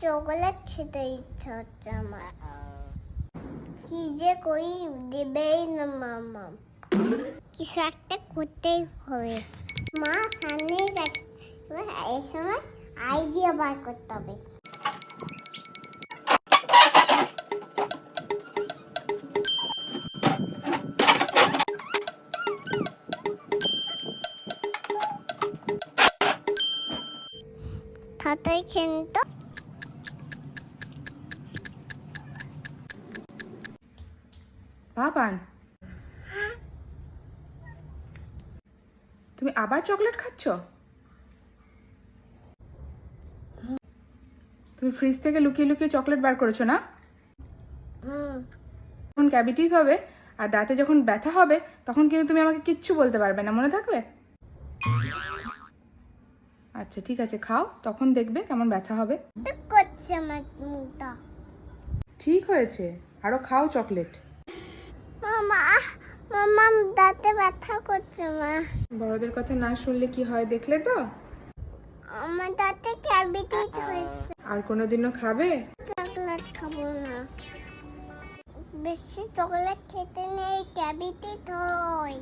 Chocolate খেতে ইচ্ছা হচ্ছে আমার। কি যে দেবেই না মামা। কিছু একটা করতেই হবে। মা সামনেই এবার এই সময় আইডিয়া বার করতে হবে। খাতায় তো। বাবান। তুমি আবার চকলেট খাচ্ছ? তুমি ফ্রিজ থেকে লুকিয়ে লুকিয়ে চকলেট বার করেছ না? হুম যখন ক্যাভিটিস হবে আর দাঁতে যখন ব্যথা হবে তখন কিন্তু তুমি আমাকে কিচ্ছু বলতে পারবে না মনে থাকবে? আচ্ছা ঠিক আছে খাও তখন দেখবে কেমন ব্যথা হবে। ঠিক হয়েছে আরও খাও চকলেট। মামা মামা দাঁতে ব্যথা করছে মা। বড়দের কথা না শুনলে কি হয় দেখলে তো? আমার দাঁতে ক্যাভিটি হয়েছে। আর কোনোদিনও খাবে? চকলেট খাব না। বেশি চকলেট খেতে নেই ক্যাভিটি হয়